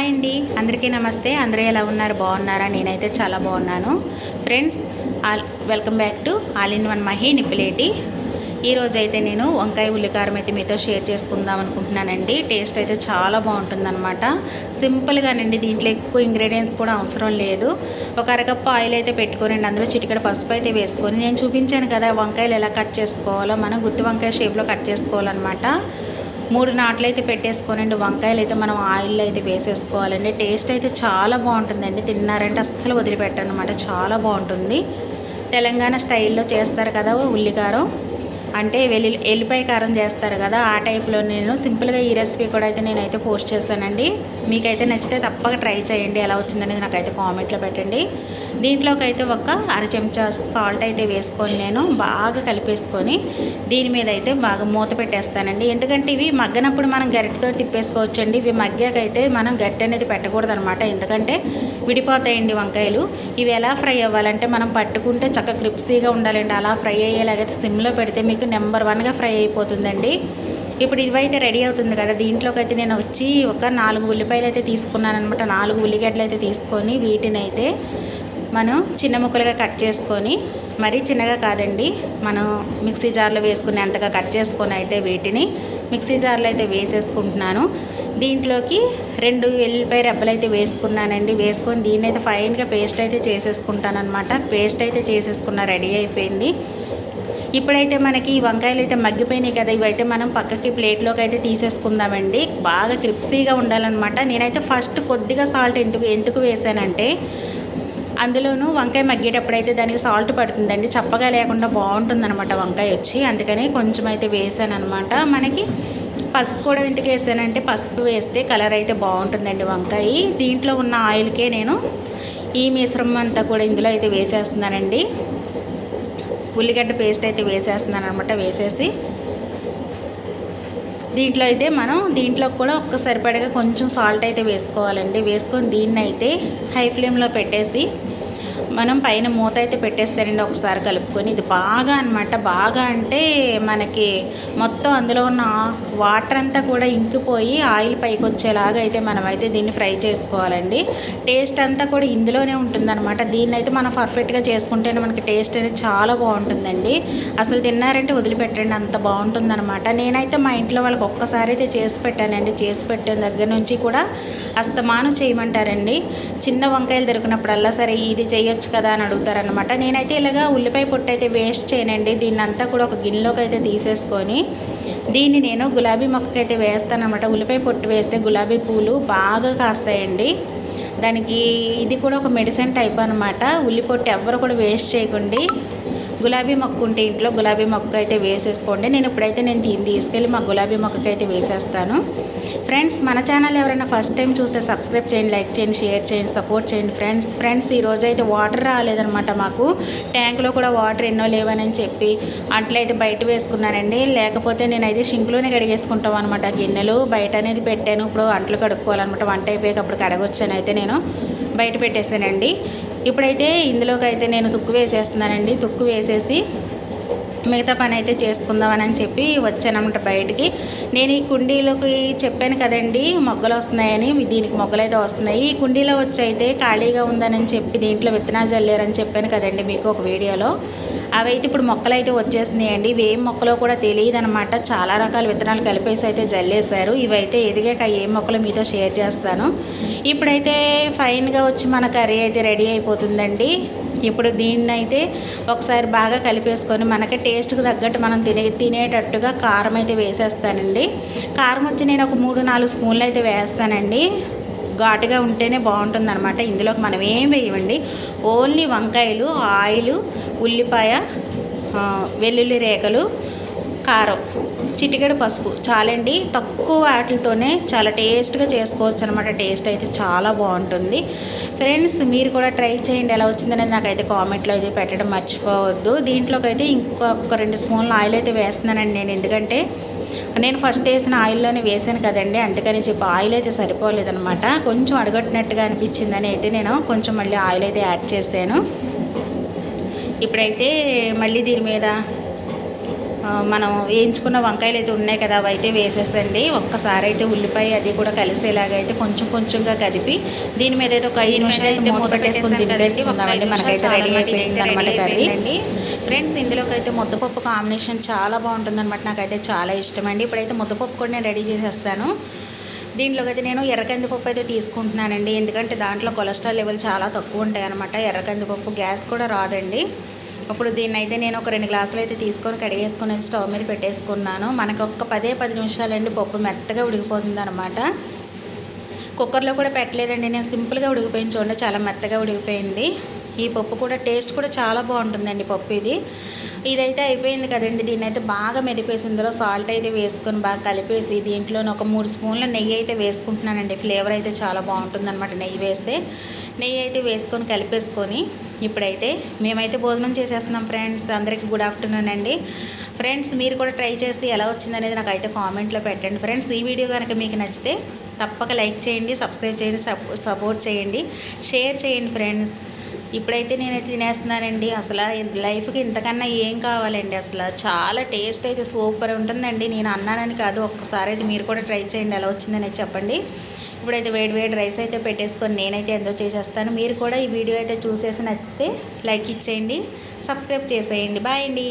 Hi అండి అందరికీ నమస్తే. అందరూ ఎలా ఉన్నారు? బాగున్నారా? నేనైతే చాలా బాగున్నాను. Friends all welcome back to all in one Mahi Nippuleti ఈరోజు అయితే నేను వంకాయ ఉల్లికారం అయితే మీతో షేర్ చేసుకుందాం అనుకుంటున్నానండి. టేస్ట్ అయితే చాలా బాగుంటుందన్నమాట. సింపుల్గానండి దీంట్లో ఎక్కువ ఇంగ్రీడియంట్స్ కూడా అవసరం లేదు. ఒక అరకప్పు ఆయిల్ అయితే పెట్టుకోనండి. అందులో చిటికడ పసుపు అయితే వేసుకొని నేను చూపించాను కదా వంకాయలు ఎలా కట్ చేసుకోవాలో. మనం గుత్తి వంకాయ షేప్లో కట్ చేసుకోవాలన్నమాట. మూడు నాట్లు అయితే పెట్టేసుకోనండి. వంకాయలు అయితే మనం ఆయిల్లో అయితే వేసేసుకోవాలండి. టేస్ట్ అయితే చాలా బాగుంటుందండి. తిన్నారంటే అస్సలు వదిలిపెట్టాను అనమాట చాలా బాగుంటుంది. తెలంగాణ స్టైల్లో చేస్తారు కదా ఉల్లికారం. అంటే వెల్లి ఎల్లిపాయ కారం చేస్తారు కదా ఆ టైప్లో నేను సింపుల్గా ఈ రెసిపీ కూడా అయితే నేనైతే పోస్ట్ చేస్తానండి మీకైతే నచ్చితే తప్పక ట్రై చేయండి. ఎలా వచ్చిందనేది నాకైతే కామెంట్లో పెట్టండి. దీంట్లోకి అయితే ఒక అర చెంచా సాల్ట్ అయితే వేసుకొని నేను బాగా కలిపేసుకొని దీని మీద అయితే బాగా మూత పెట్టేస్తానండి. ఎందుకంటే ఇవి మగ్గనప్పుడు మనం గరిటెతో తిప్పేసుకోవచ్చండి. ఇవి మగ్గాకైతే మనం గట్టి అనేది పెట్టకూడదు అనమాట ఎందుకంటే విడిపోతాయండి వంకాయలు. ఇవి ఎలా ఫ్రై అవ్వాలంటే మనం పట్టుకుంటే చక్క క్రిప్సీగా ఉండాలండి. అలా ఫ్రై అయ్యేలాగైతే సిమ్లో పెడితే మీకు నెంబర్ వన్గా ఫ్రై అయిపోతుందండి. ఇప్పుడు ఇవైతే రెడీ అవుతుంది కదా. దీంట్లోకి అయితే నేను వచ్చి ఒక నాలుగు ఉల్లిపాయలు అయితే తీసుకున్నాను అనమాట నాలుగు ఉల్లిగడ్డలు అయితే తీసుకొని వీటిని అయితే మనం చిన్న ముక్కలుగా కట్ చేసుకొని మరీ చిన్నగా కాదండి మనం మిక్సీ జార్లో వేసుకునే అంతగా కట్ చేసుకొని అయితే వీటిని మిక్సీ జార్లో అయితే వేసేసుకుంటున్నాను. దీంట్లోకి రెండు ఎల్లిపాయ రెబ్బలు అయితే వేసుకున్నానండి. వేసుకొని దీన్ని అయితే ఫైన్గా పేస్ట్ అయితే చేసేసుకుంటానమాట పేస్ట్ అయితే చేసేసుకున్న రెడీ అయిపోయింది. ఇప్పుడైతే మనకి ఈ వంకాయలు అయితే మగ్గిపోయినాయి కదా ఇవైతే మనం పక్కకి ప్లేట్లోకి అయితే తీసేసుకుందామండి. బాగా క్రిప్సీగా ఉండాలన్నమాట. నేనైతే ఫస్ట్ కొద్దిగా సాల్ట్ ఎందుకు ఎందుకు వేసానంటే అందులోనూ వంకాయ మగ్గేటప్పుడు అయితే దానికి సాల్ట్ పడుతుందండి. చప్పగా లేకుండా బాగుంటుందన్నమాట వంకాయ వచ్చి. అందుకని కొంచెం అయితే వేసాను అనమాట మనకి పసుపు కూడా ఎందుకు వేసానంటే పసుపు వేస్తే కలర్ అయితే బాగుంటుందండి వంకాయ. దీంట్లో ఉన్న ఆయిల్కే నేను ఈ మిశ్రమం అంతా కూడా ఇందులో అయితే వేసేస్తున్నానండి. ఉల్లిగడ్డ పేస్ట్ అయితే వేసేస్తున్నాను అనమాట వేసేసి. దీంట్లో అయితే మనం దీంట్లో కూడా ఒక్క సరిపడగా కొంచెం సాల్ట్ అయితే వేసుకోవాలండి. వేసుకొని దీన్ని అయితే హై ఫ్లేమ్లో పెట్టేసి మనం పైన మూత అయితే పెట్టేస్తారండి ఒకసారి కలుపుకొని. ఇది బాగా అనమాట బాగా అంటే మనకి మొత్తం అందులో ఉన్న వాటర్ అంతా కూడా ఇంకిపోయి ఆయిల్ పైకి వచ్చేలాగా అయితే మనం అయితే దీన్ని ఫ్రై చేసుకోవాలండి. టేస్ట్ అంతా కూడా ఇందులోనే ఉంటుందన్నమాట. దీన్ని అయితే మనం పర్ఫెక్ట్గా చేసుకుంటేనే మనకి టేస్ట్ అనేది చాలా బాగుంటుందండి. అసలు తిన్నారంటే వదిలిపెట్టండి అంత బాగుంటుందన్నమాట. నేనైతే మా ఇంట్లో వాళ్ళకి ఒక్కసారి అయితే చేసి పెట్టానండి. చేసి పెట్టిన దగ్గర నుంచి కూడా అస్తమానం చేయమంటారండి. చిన్న వంకాయలు దొరికినప్పుడల్లా సరే ఇది చేయొచ్చు కదా అని అడుగుతారనమాట నేనైతే ఇలాగా ఉల్లిపాయ పొట్టు అయితే వేస్ట్ చేయనండి. దీన్ని అంతా కూడా ఒక గిన్నెలోకి అయితే తీసేసుకొని దీన్ని నేను గులాబీ మొక్కకైతే వేస్తాను అనమాట ఉల్లిపాయ పొట్టు వేస్తే గులాబీ పూలు బాగా కాస్తాయండి. దానికి ఇది కూడా ఒక మెడిసిన్ టైప్ అనమాట ఉల్లి పొట్టు ఎవరు కూడా వేస్ట్ చేయకండి. గులాబీ మొక్క ఉంటే ఇంట్లో గులాబీ మొక్క అయితే వేసేసుకోండి. నేను ఇప్పుడైతే నేను దీన్ని తీసుకెళ్ళి మా గులాబీ మొక్కకి అయితే వేసేస్తాను. ఫ్రెండ్స్ మన ఛానల్ ఎవరైనా ఫస్ట్ టైం చూస్తే సబ్స్క్రైబ్ చేయండి లైక్ చేయండి షేర్ చేయండి సపోర్ట్ చేయండి. ఫ్రెండ్స్ ఫ్రెండ్స్ ఈరోజు అయితే వాటర్ రాలేదనమాట మాకు. ట్యాంక్లో కూడా వాటర్ ఎన్నో లేవని చెప్పి అట్లయితే బయట వేసుకున్నానండి. లేకపోతే నేనైతే షింక్లోనే కడిగేసుకుంటాం అనమాట గిన్నెలు బయట అనేది పెట్టాను. ఇప్పుడు అంట్లు కడుక్కోవాలన్నమాట. వంట అయిపోయాక అప్పుడు కడగొచ్చాను అయితే నేను. బయట పెట్టేసానండి. ఇప్పుడైతే ఇందులోకి అయితే నేను తుక్కు వేసేస్తున్నానండి. తుక్కు వేసేసి మిగతా పని అయితే చేసుకుందామని అని చెప్పి వచ్చానమాట బయటికి. నేను ఈ కుండీలోకి చెప్పాను కదండి మొగ్గలు వస్తున్నాయని దీనికి మొగ్గలు అయితే వస్తున్నాయి. ఈ కుండీలో వచ్చి అయితే ఖాళీగా ఉందని చెప్పి దీంట్లో విత్తనాలు చల్లారని చెప్పాను కదండి మీకు ఒక వీడియోలో. అవైతే ఇప్పుడు మొక్కలు అయితే వచ్చేసినాయండి. ఇవి ఏం మొక్కలో కూడా తెలియదు అనమాట చాలా రకాల విత్తనాలు కలిపేసి అయితే జల్లేశారు. ఇవైతే ఎదిగాక ఏం మొక్కలు మీతో షేర్ చేస్తాను. ఇప్పుడైతే ఫైన్గా వచ్చి మన కర్రీ అయితే రెడీ అయిపోతుందండి. ఇప్పుడు దీన్ని అయితే ఒకసారి బాగా కలిపేసుకొని మనకి టేస్ట్కి తగ్గట్టు మనం తినే తినేటట్టుగా కారం అయితే వేసేస్తానండి. కారం వచ్చి నేను ఒక మూడు నాలుగు స్పూన్లు అయితే వేస్తానండి. ఘాటుగా ఉంటేనే బాగుంటుంది అనమాట ఇందులోకి మనం ఏం వేయమండి? ఓన్లీ వంకాయలు ఆయిల్ ఉల్లిపాయ వెల్లుల్లి రేఖలు కారం చిటికెడు పసుపు చాలండి. తక్కువ వాటితోనే చాలా టేస్ట్గా చేసుకోవచ్చు అనమాట టేస్ట్ అయితే చాలా బాగుంటుంది. ఫ్రెండ్స్ మీరు కూడా ట్రై చేయండి. ఎలా వచ్చిందనేది నాకైతే కామెంట్లో అయితే పెట్టడం మర్చిపోవద్దు. దీంట్లోకి అయితే ఇంకొక రెండు స్పూన్లు ఆయిల్ అయితే వేస్తున్నానండి నేను. ఎందుకంటే నేను ఫస్ట్ వేసిన ఆయిల్లోనే వేసాను కదండి అందుకని చెప్పి ఆయిల్ అయితే సరిపోలేదనమాట కొంచెం అడగట్టినట్టుగా అనిపించిందని అయితే నేను కొంచెం మళ్ళీ ఆయిల్ అయితే యాడ్ చేశాను. ఇప్పుడైతే మళ్ళీ దీని మీద మనం వేయించుకున్న వంకాయలు అయితే ఉన్నాయి కదా అవి అయితే వేసేసండి. ఒక్కసారి అయితే ఉల్లిపాయ అది కూడా కలిసేలాగా అయితే కొంచెం కొంచెంగా కదిపి దీని మీద అయితే ఒక ఐదు నిమిషాలు అయితే మూత పెట్టేసుకుని దింపేసుకుందామండి మనకైతే రెడీ అయిపోయింది అనమాట కర్రీ. ఫ్రెండ్స్ ఇందులోకి అయితే ముద్దపప్పు కాంబినేషన్ చాలా బాగుంటుంది అనమాట నాకైతే చాలా ఇష్టం అండి ఇప్పుడైతే ముద్దపప్పు కూడా నేను రెడీ చేసేస్తాను. దీంట్లోకి అయితే నేను ఎర్రకందిపప్పు అయితే తీసుకుంటున్నానండి. ఎందుకంటే దాంట్లో కొలెస్ట్రాల్ లెవెల్ చాలా తక్కువ ఉంటాయి అనమాట ఎర్రకందిపప్పు గ్యాస్ కూడా రాదండి. ఇప్పుడు దీన్ని అయితే నేను ఒక రెండు గ్లాసులు అయితే తీసుకొని కడిగేసుకొని స్టవ్ మీద పెట్టేసుకున్నాను. మనకు ఒక్క పదే పది నిమిషాలండి పప్పు మెత్తగా ఉడికిపోతుంది అనమాట కుక్కర్లో కూడా పెట్టలేదండి. నేను సింపుల్గా ఉడికిపోయింది చూడండి చాలా మెత్తగా ఉడికిపోయింది. ఈ పప్పు కూడా టేస్ట్ కూడా చాలా బాగుంటుందండి పప్పు ఇది. ఇదైతే అయిపోయింది కదండి. దీన్ని అయితే బాగా మెదిపేసి ఇందులో సాల్ట్ అయితే వేసుకొని బాగా కలిపేసి దీంట్లో ఒక మూడు స్పూన్ల నెయ్యి అయితే వేసుకుంటున్నానండి. ఫ్లేవర్ అయితే చాలా బాగుంటుందన్నమాట నెయ్యి వేస్తే. నెయ్యి అయితే వేసుకొని కలిపేసుకొని ఇప్పుడైతే మేమైతే భోజనం చేసేస్తున్నాం ఫ్రెండ్స్. అందరికీ గుడ్ ఆఫ్టర్నూన్ అండి. ఫ్రెండ్స్ మీరు కూడా ట్రై చేసి ఎలా వచ్చిందనేది నాకు అయితే కామెంట్లో పెట్టండి. ఫ్రెండ్స్ ఈ వీడియో కనుక మీకు నచ్చితే తప్పక లైక్ చేయండి సబ్స్క్రైబ్ చేయండి సపోర్ట్ చేయండి షేర్ చేయండి ఫ్రెండ్స్. ఇప్పుడైతే నేనైతే తినేస్తున్నానండి. అసలు లైఫ్కి ఇంతకన్నా ఏం కావాలండి? అసలు చాలా టేస్ట్ అయితే సూపర్ ఉంటుందండి. నేను అన్నానని కాదు ఒక్కసారి అయితే మీరు కూడా ట్రై చేయండి ఎలా వచ్చిందనేది చెప్పండి. ఇప్పుడైతే వేడి వేడి రైస్ అయితే పెట్టేసుకొని నేనైతే ఎంజాయ్ చేసేస్తాను. మీరు కూడా ఈ వీడియో అయితే చూసేసి నచ్చితే లైక్ ఇచ్చేయండి. సబ్స్క్రైబ్ చేసేయండి. బాయ్ అండి.